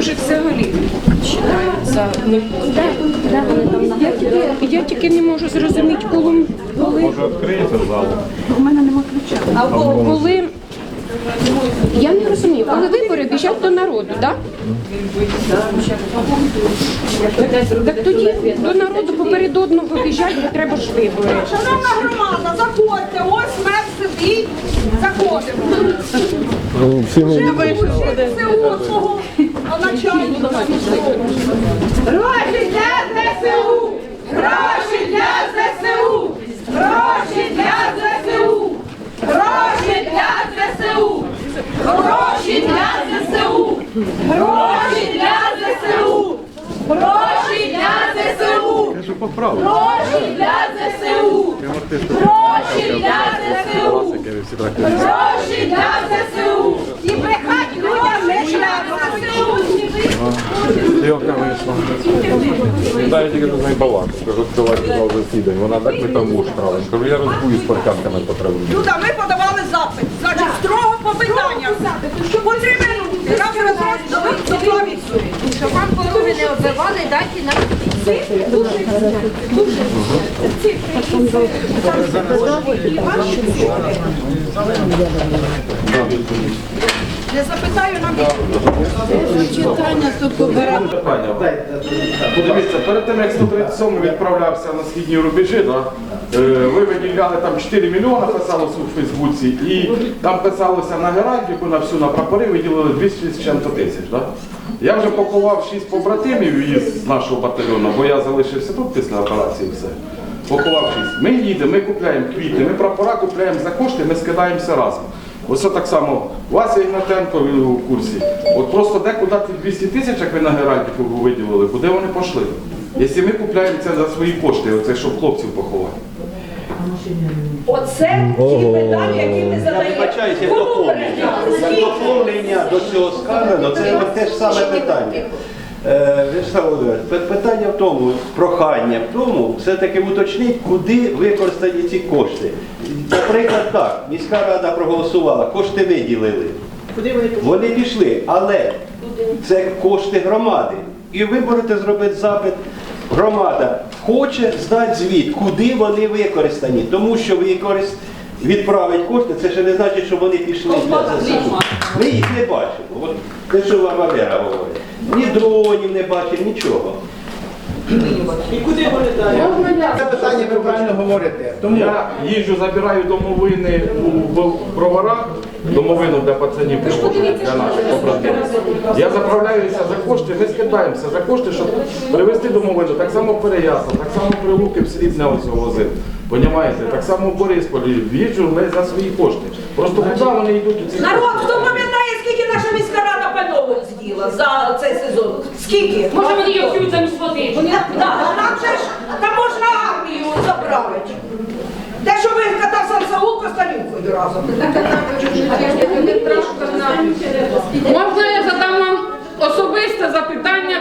вже взагалі вважається. не- Я, тільки- я тільки не можу зрозуміти, коли, коли, Може відкриється зал? коли я не розумію, коли вибори біжать до народу, так? Так тоді до народу поперед одного біжать, бо треба ж вибори. Шановна громада, заходьте, ось мер сидить, заходимо. Всі ми Це одного начальника. Гроші для ЗСУ! Гроші для ЗСУ! Гроші для ЗСУ! Гроші для ЗСУ! Гроші для ЗСУ! Гроші для ЗСУ! Гроші для ЗСУ! Гроші для ЗСУ! Гроші для ЗСУ! Гроші для ЗСУ! І брехать людям не треба ЗСУ! Стрілка вийшла. Я тільки з нею балакаю. Кажу, давайте зал засідань. Вона так ми там правильно. Кажу, я розбую з парканками по траві. Люда, ми подавали запит. Значить, строго по питанням. Потрібен нам розроблено до відсутні. Щоб вам пороги не оббивали, дайте нам Не запитаю нам Питання. Подивіться, перед тим як 137 відправлявся на східні рубежі, да, е, ви виділяли там 4 мільйони, писалося у Фейсбуці, і там писалося на геральдику, на всю на прапори виділили 200 з чим-то тисяч. Да? Я вже поховав 6 побратимів із нашого батальйону, бо я залишився тут після операції все. Поховав 6. Ми їдемо, ми купляємо квіти, ми прапора купляємо за кошти, ми скидаємося разом. Ось так само Вася Ігнатенко у курсі. От просто де куди ті 200 тисяч, як ви на Геральдику виділили, куди вони пішли? Якщо ми купляємо це за свої кошти, оце щоб хлопців поховати. Оце ті питання, які ми Я задаємо. вибачаюся, як Кому доповнення. передати? Як доповнення до цього сказано, це те ж саме питання. Е, Вячеслав Володимирович, питання в тому, прохання в тому, все-таки уточніть, куди використані ці кошти. Наприклад, так, міська рада проголосувала, кошти виділили. Вони пішли, але це кошти громади. І ви можете зробити запит. Громада хоче здати звіт, куди вони використані, тому що використ... відправить кошти, це ще не значить, що вони пішли. Ми їх не бачимо. От те, що вам Валера говорить. Ні дронів не бачимо, нічого. Це питання ви правильно говорите. Тому Я їжджу, забираю домовини у броварах, домовину для пацанів привожу, для наших побратимів. Я заправляюся за кошти, ми скидаємося за кошти, щоб привезти домовину. Так само в Переяслав, так само в Прилуки в Срібне ось возив. Понімаєте? Так само в Борисполі. Їжджу ми за свої кошти. Просто куди вони йдуть у ці Народ, хто пам'ятає, скільки наша міська рада пального за цей сезон? Скільки? Може вони їх п'ють замість води? Вони- Да, а нам же ж там можна армію заправити. Те, що ви катав Саул Косталюкою разом. Можна я задам вам особисте запитання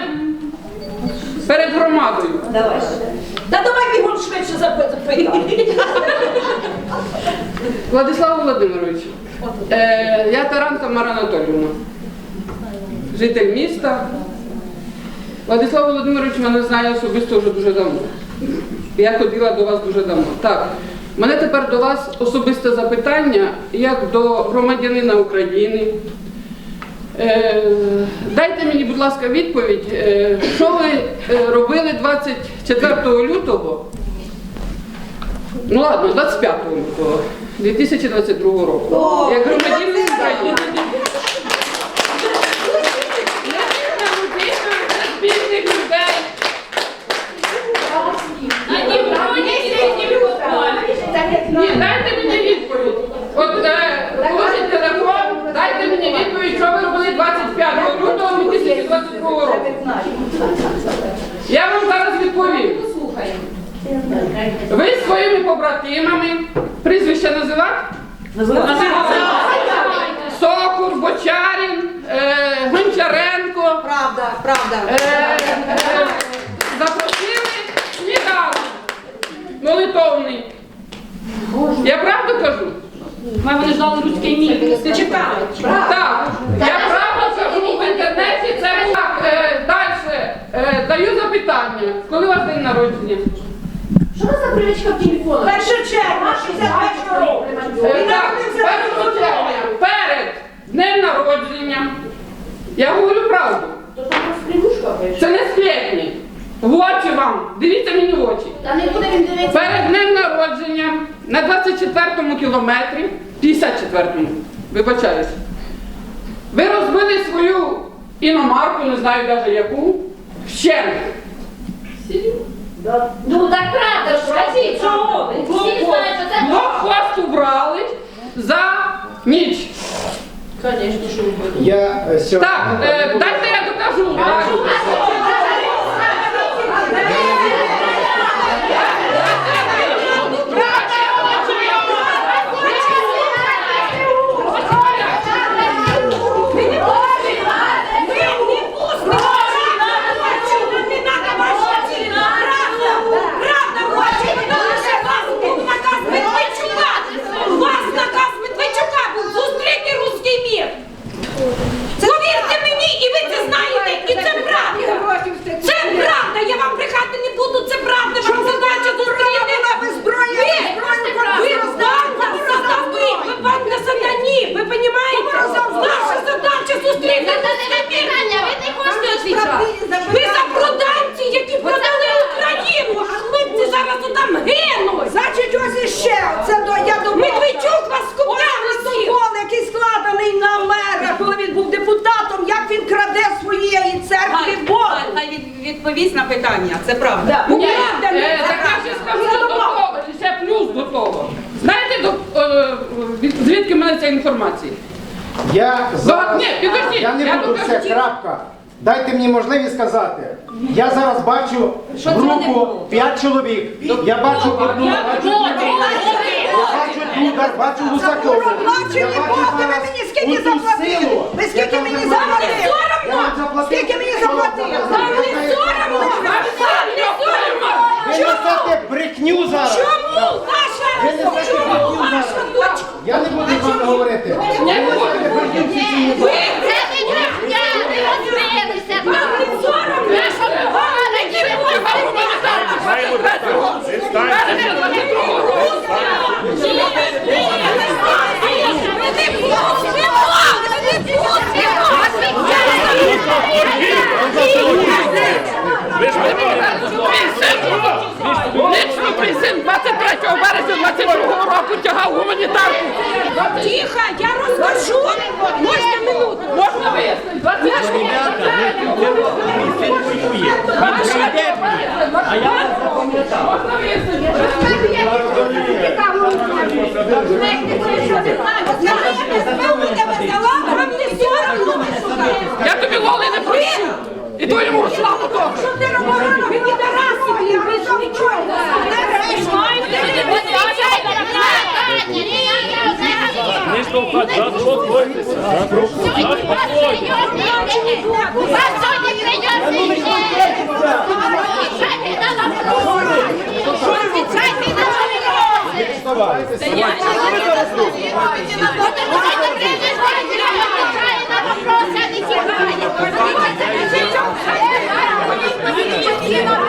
перед громадою? Давай. Та давай бігом швидше запитати. Владислав Володимирович, е, я Таранка Мара Анатоліївна, житель міста. Владислав Володимирович мене знає особисто вже дуже давно. Я ходила до вас дуже давно. Так, у мене тепер до вас особисте запитання, як до громадянина України. Е, дайте мені, будь ласка, відповідь, е, що ви е, робили 24 лютого Ну ладно, 25 лютого 2022 року. Як громадянин України. Не людина, не бідних людей. На Дніпрові сидів Ні, дайте мені відповідь. От е, положіть телефон, дайте мені відповідь, що ви робили 25 лютого 2022 року. Я вам зараз відповім. Ви своїми побратимами, прізвище називати? Сокур, Бочарін, е, Гончаренко. Правда, правда. Е, е, запросили сніданок молитовний. Я правду кажу? Ми вони ждали руський мір. Ти чекали. Так. Я правду кажу, в інтернеті це була питання. Коли у вас день народження? Що це за привичка в телефону? Перше червня, 61 року. Е, Так, народився першого 1 червня, перед днем народження. Я говорю правду. То там. Це не сплетні. В очі вам. Дивіться мені в очі. Та не буде він дивитися. Перед днем народження на 24-му кілометрі, 54-му, вибачаюсь, ви розбили свою іномарку, не знаю навіть яку, вщент. Ну так правда ж, скажіть, чого? Всі знають, що це хвост убрали за ніч. Звісно, що ви Я е, сьогодні... Так, е, дайте я докажу. Так. Повірте мені, і ви це знаєте, і це правда. Це правда, я вам брехати не буду, це правда. Вам задача зустріти. Ви, ви роздавте, роздавте, ви вам на заданні, ви розумієте? Наша задача зустріти. Це не питання, ви не хочете відповідати. Ви запроданці, які продали Україну, а хлопці зараз там гинуть. Значить, ось іще. Це до я до Медведчук вас скупляв усіх. протокол, який складений на мера, коли він був депутатом, як він краде своєї церкви Бог. Хай відповість на питання, це правда. Ні, Правда, ні, е, це так я правда. ще скажу до того, ще плюс до того. Знаєте, до, е, від- звідки в мене ця інформація? Я зараз... ні, підождіть, я не я буду докажу. все, крапка. Дайте мені можливість сказати. Я зараз бачу групу 5 чоловік. Я бачу одну, бачу другу. Я бачу Дудар, бачу Гусакова. Бачили, Я бачу зараз мені скільки одну заплатили? силу, Ви скільки яка мені вже заплатили? Я вам заплатив. Скільки мені заплатили? Вам не соромно? Вам не соромно? Ви несете брехню зараз. Чому ваша Ви несете чому брехню ваша зараз. дочка? Я не буду з вами говорити. Не буду. Ви Це не брехня, ви розбилися. вам не соромно? Вам не Лично мій син 23 березня 22 року тягав гуманітарку. Тихо, я розкажу. Можна минуту? Можна? 23 А я вас запам'ятав. Не? Я тобі Лоли не прощу. І то йому Руслану теж. Що ти робиш? Ви підараси, ви ж нічого не знаєте. Не штовхати, заспокойтеся. Вас сьогодні прийдеться ще.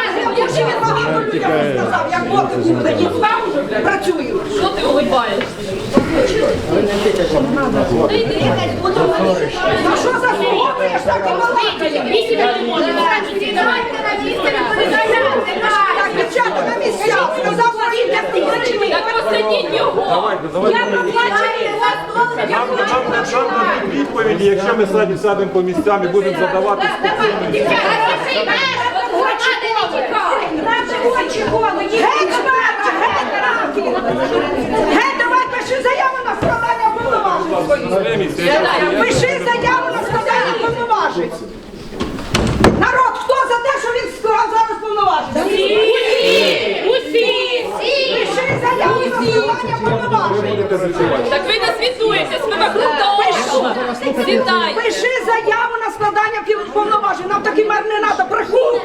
на. Сідайте на місця. Правда, хочете? Сідайте. Сказав, як Бог в Україні працюю. Що ти улибаєшся? Ну що за слухаєш так і балакаєш? Так, дівчата на місця. Сказав, поїдьте в ті Так посадіть його. Давайте, давайте. Я проплачую вас доларів, я хочу дадуть відповіді, якщо ми садимо сядемо по місцям і будемо задавати Наші очі чого? Ну, геть мера, геть рамки! Геть, давай пиши заяву на складання повноважень. Пиши заяву на складання повноважень. Народ, хто за те, що він склав зараз повноважень? Усі! Усі! Усі! Пиши заяву на складання повноважень. Так ви нас вітуєте, з вами група Пиши заяву складання повноважень. Нам такий мер не треба. Прихуй!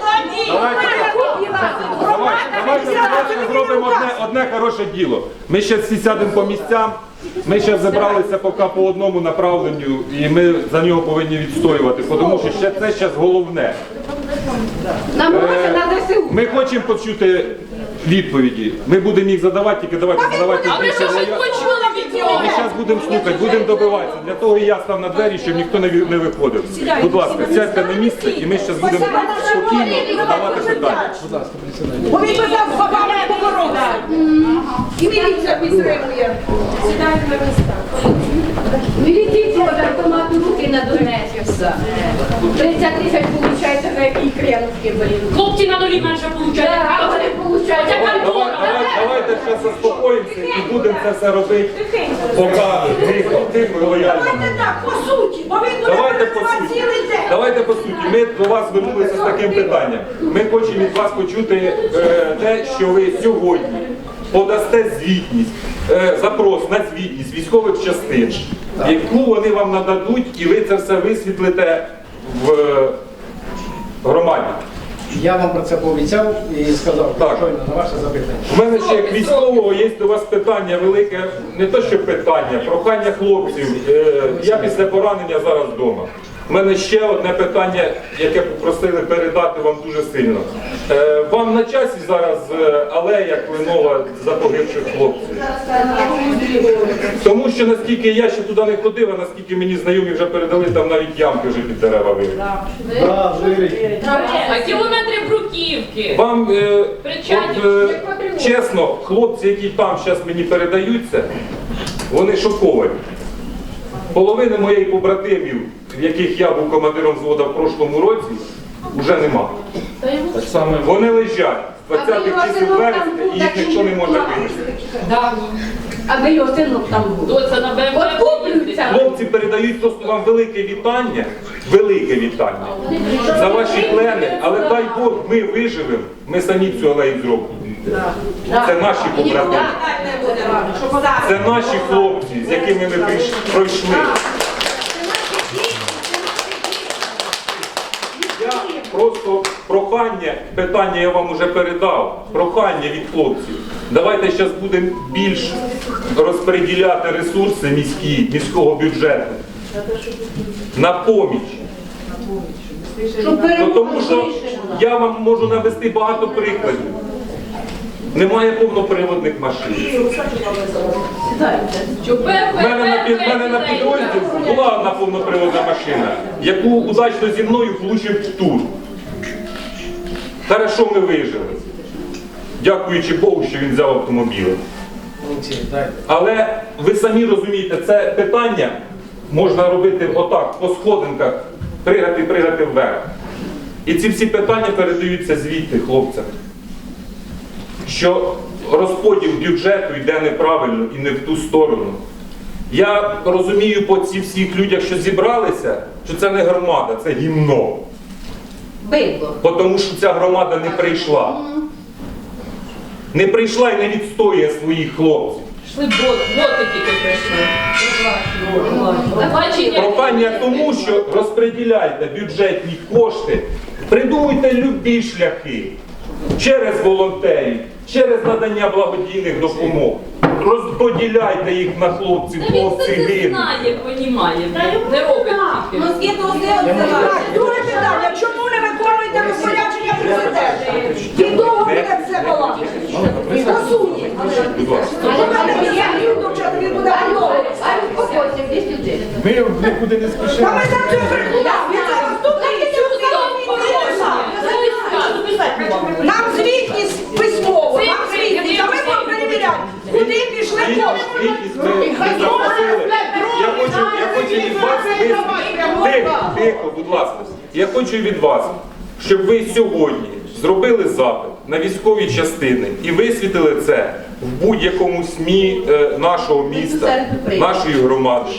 Давайте, зробимо одне, одне хороше діло. Ми ще всі сядемо по місцям. Ми ще зібралися поки по одному направленню, і ми за нього повинні відстоювати, тому що ще це зараз головне. Нам гроші на ДСУ. Ми хочемо почути відповіді. Ми будемо їх задавати, тільки давайте задавати зараз будемо слухати, будемо добиватися. Для того і я став на двері, щоб ніхто не ві- не виходив. Будь ласка, сядьте на місце, і ми зараз будемо спокійно задавати питання. Бо він казав, нам з бабами поборовся. І міліція підтримує. Міліції з автомату руки на Донецька. 30 тисяч виходить на якій кренки, блін. Хлопці на нулі менше получають. А вони получають. Давайте ще заспокоїмося і будемо це все робити. Поки тихо, тихо, лояльно. Давайте так, по суті, бо буде Давайте по суті. Давайте по суті. Ми до вас звернулися з таким питанням. Ми хочемо від вас почути е, те, що ви сьогодні подасте звітність, е, запрос на звітність військових частин, яку вони вам нададуть, і ви це все висвітлите в е, громаді. Я вам про це пообіцяв і сказав Так. щойно на ваше запитання. У мене ще як військового є до вас питання велике, не то що питання, прохання хлопців. Е, Я після поранення зараз вдома. У мене ще одне питання, яке попросили передати вам дуже сильно. Е, Вам на часі зараз е, алея кленова за погибших хлопців. Тому що наскільки я ще туди не ходив, а наскільки мені знайомі вже передали, там навіть ямки вже під дерева вивели. А кілометри бруківки. Вам е, от, е, чесно, хлопці, які там зараз мені передаються, вони шоковані. Половини моїх побратимів, в яких я був командиром взвода в прошлому році, вже нема. Вони лежать з 20-х часів вересня і їх ніхто не може винести. Аби його синок там був. БМВ. Откуплюються. Хлопці передають просто вам велике вітання, велике вітання за ваші плени, але дай Бог, ми виживемо, ми самі цю алею зробимо. Це наші побратими. Це наші хлопці, з якими ми пройшли. Прохання, питання я вам уже передав, прохання від хлопців. Давайте зараз будемо більш розподіляти ресурси міські, міського бюджету на поміч. Ну, тому що я вам можу навести багато прикладів. Немає повноприводних машин. У мене на, під, мене на підрозділ була одна повноприводна машина, яку удачно зі мною влучив в тур. Хорошо ми вижили. Дякуючи Богу, що він взяв автомобіль. Але ви самі розумієте, це питання можна робити отак, по сходинках, пригати, пригати вверх. І ці всі питання передаються звідти хлопцям. Що розподіл бюджету йде неправильно і не в ту сторону. Я розумію по цих всіх людях, що зібралися, що це не громада, це гімно. Бидло. Бо Тому що ця громада не прийшла. Не прийшла і не відстоює своїх хлопців. Бот, боти тільки прийшли. Прохання тому, що розподіляйте бюджетні кошти, придумуйте любі шляхи через волонтерів, через надання благодійних допомог. Розподіляйте їх на хлопців, Та він хлопці гинуть. знає, понімає. Не робить тільки. Так, друге питання. Чому не розпорядження президента? Він довго буде це балакати. Є Юрчик, він буде головою. Успокойся, десь людей. Ми нікуди не спішимо. Та ми за цього прикула. Він зараз тут і цю Нам звітність письмово, нам звітність, а ми будемо перевіряти, куди пішли кошти. Ви. Я хочу, я хочу від вас тихо, тихо, будь ласка. Я хочу від вас, щоб ви сьогодні зробили запит на військові частини і висвітили це в будь-якому СМІ е, нашого міста, нашої громади,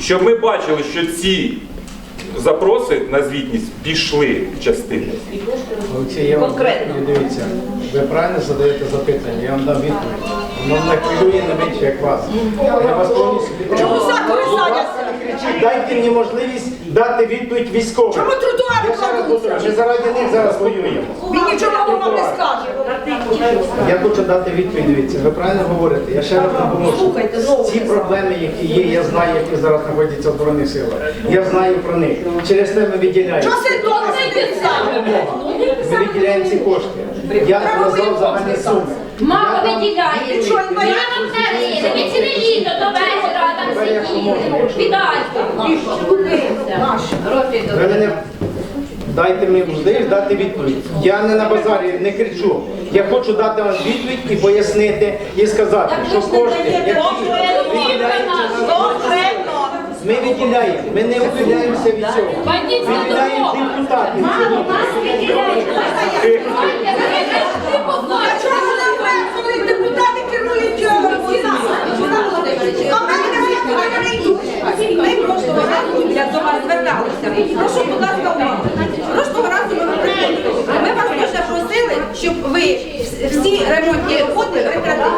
щоб ми бачили, що ці запроси на звітність пішли в частини. Олексій, я вам дивіться, ви правильно задаєте запитання, я вам дам відповідь. Воно не хвилює не менше, як вас. Я вас повністю Чому підтримую. Кричіть, Дайте мені можливість дати відповідь військовим. Чому тротуари Я ще раз кладуться? Ми заради них зараз воюємо. Він нічого вам не скаже. Я хочу дати відповідь. Дивіться, ви правильно говорите. Я ще раз допоможу. Ці проблеми, які є, я знаю, які зараз знаходяться в Збройних силах. Я знаю про них. Через це ми виділяємо. Що це добре сам? Ми виділяємо ці кошти. Я назвав загальні суми. Мама Я. Що, інвалід? Я вам не вірю. Ви ціле літо до вечора там сиділи. Віддайте. Ви мене дайте мені можливість дати відповідь. Я не на базарі не кричу. Я хочу дати вам відповідь і пояснити і сказати, що кошти, які виділяються на ми виділяємо, ми не ухиляємося від цього. Виділяємо депутатів. А чого ви нам коли депутати керують е, фінансами? А в мене не в мене не йдуть. Ми прошлого разу до вас зверталися. Прошу, будь увагу. Прошлого разу ми приходили. Ми вас дуже просили, щоб ви всі ремонтні роботи прекратили.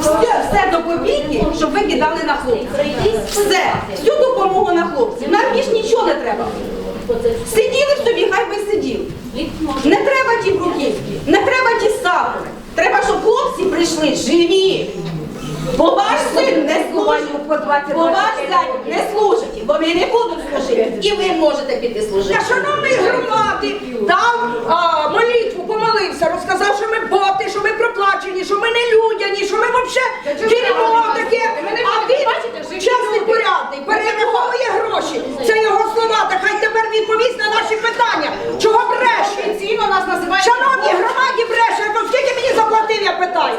Все, все щоб ви кидали на хлопців. Всю допомогу на хлопців. Нам більш нічого не треба. Сиділи б хай би сиділи. Не треба ті бруківки, не треба ті сапори. Треба, щоб хлопці прийшли живі. Бо ваш син бо ваш зять не служить, бо ви не будуть служити. І ви можете піти служити. Я шановний громади дав а, молитву, помолився, розказав, що ми боти, що ми проплачені, що ми не людяні, що ми взагалі дерьмо таке. А він чесний порядний, перераховує гроші. Це його слова. Так хай тепер відповість на наші питання. Чого бреше? Шановні громаді бреше, скільки мені заплатив, я питаю?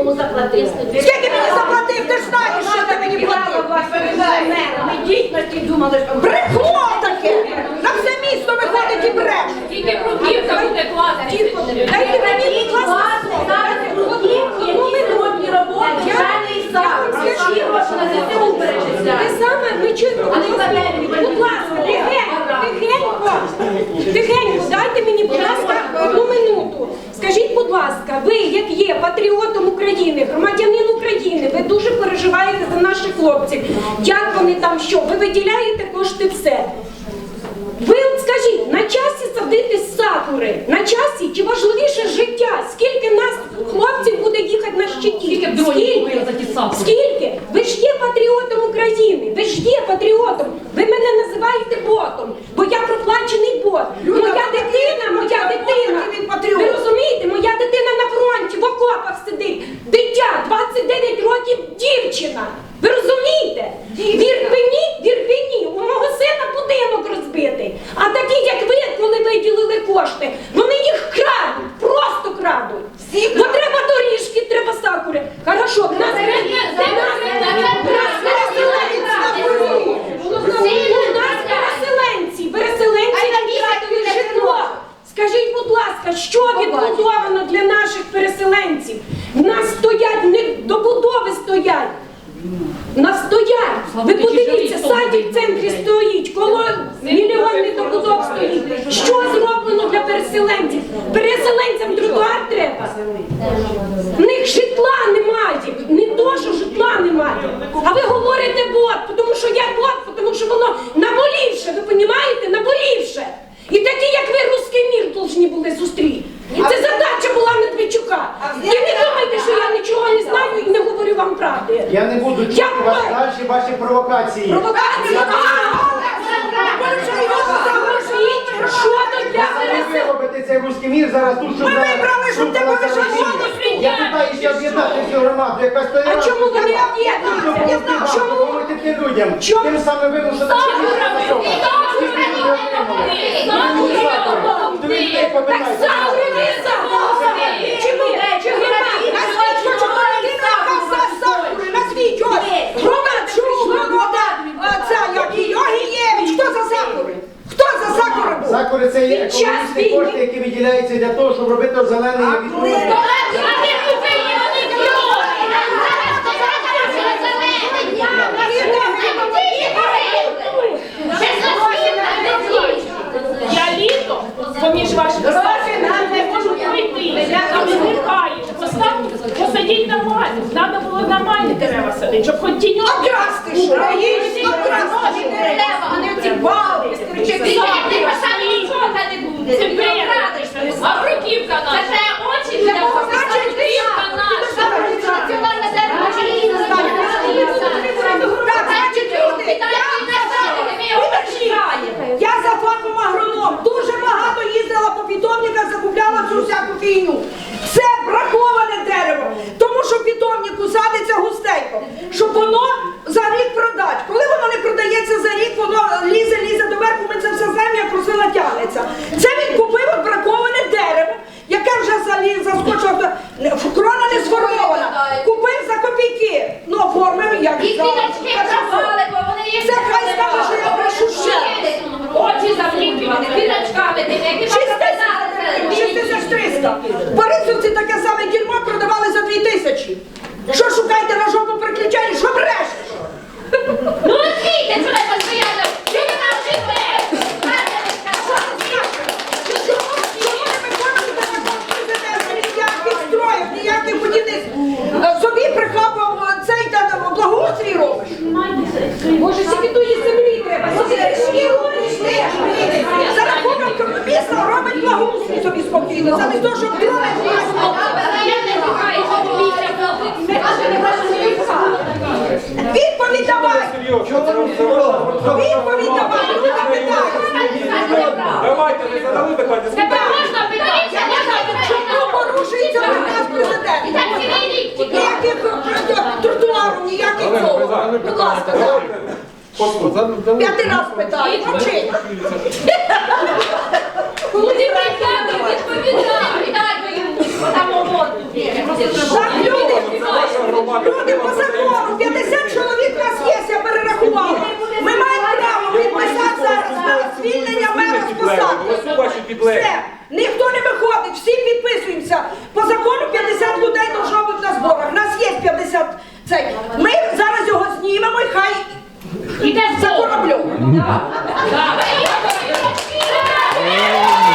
Кому заплатив? Скільки мені заплатив? Ти ж знаєш, що ти мені платив? Ми дійсності думали, що Брехло таке! На все місто виходить і бреше. Тільки бруківка буде класти. Дайте мені, будь ласка, Те саме ми чуємо, будь ласка, тихенько, тихенько, тихенько, дайте мені, будь ласка, одну минуту. Скажіть, будь ласка, ви, як є патріотом громадянин України, ви дуже переживаєте за наших хлопців. Як вони там що? Ви виділяєте кошти все. Ви от скажіть, на часі садити сакури, на часі чи важливіше життя? Скільки нас хлопців буде їхати на щиті? Скільки дронів купили за ті сакури? Скільки? Ви ж є патріотом України, ви ж є патріотом. Ви мене називаєте ботом, бо я проплачений бот. Моя дитина, моя дитина. він патріот. Ви розумієте, моя дитина на фронті, в окопах сидить. Дитя, 29 років, дівчина. Ви розумієте? В Ірпені, в Ірпені, у мого сина будинок розбитий. А такі, як ви, коли виділили кошти, вони їх крадуть, просто крадуть. Бо треба доріжки, треба сакури. Хорошо, в нас у нас переселенці, переселенці втратили житло. Скажіть, будь ласка, що відбудовано для наших переселенців? В нас стоять, не добудови стоять. В нас стоять. Ви подивіться, садик в центрі стоїть, коло мільйонних добудов стоїть. Що зроблено для переселенців? Переселенцям тротуар треба. В них житла немає. Не то, що житла немає. А ви говорите бот, тому що я бот, тому що воно наболівше, ви розумієте? Наболівше. І такі, як ви, русський мір повинні були зустріти. І це задача була Медведчука. І не думайте, що я нічого не знаю і не говорю вам правди. Я не буду чути Я вас далі, ваші провокації. Провокація! Що тут для Ви переселенців? робите цей руський мір зараз тут, щоб Ми зараз- вибрали, щоб повишав зараз-. Я питаюся об'єднати цю громаду, яка стоїть. А чому ви не? Чому? Допомогти людям. Чому? Тим самим вимушено. Так само ви Закори це є економічні кошти, які виділяються для того, щоб робити озеленення відповідно. Я літо поміж ваших не можу пройти. Я не. Поставте, посадіть на мальник. Треба було на мальні дерева садити, щоб хоч тіньок. Окрасти ж, проїжджі, окрасти дерева, а оці бали, скричати. Це бред! Гавриківка наша! Це очі для Гавриківка наша! Національна дерева я за фахом агроном. Дуже багато їздила по питомниках, закупляла цю всяку фігню. Це браховане дерево, тому що в садиться густенько, щоб воно за рік продати. Коли воно не продається за рік, воно лізе земля просто натягнеться. Це він купив браковане дерево, яке вже заскочило. Крона не сформована. Купив за копійки. Ну оформив, як вони їх Це хай скаже, що я прошу ще. Очі заблікували, квіточками, Борисовці таке саме дерьмо продавали за 2000. Що шукаєте на жопу приключення? Що брешеш? Ну, от собі спокійно, замість того, щоб дрони Відповідь давай! Відповідь давай! Люди питають! Давайте, ви задали питання, Тебе можна можна Чому порушується наказ президента? Ніяких тротуару, ніяких цього. Будь ласка, так. П'ятий раз питаю, мовчи. Коли прийдемо, відповідай, дай йому там воду. Люди по закону, 50 чоловік нас є, я перерахувала. Ми маємо право підписати відписатися звільнення мера з посади. Все. Ніхто не виходить, всі підписуємося. По закону 50 людей должно бути на зборах. Нас є 50 цей. Ми зараз його знімемо і хай іде за кораблем. Amen.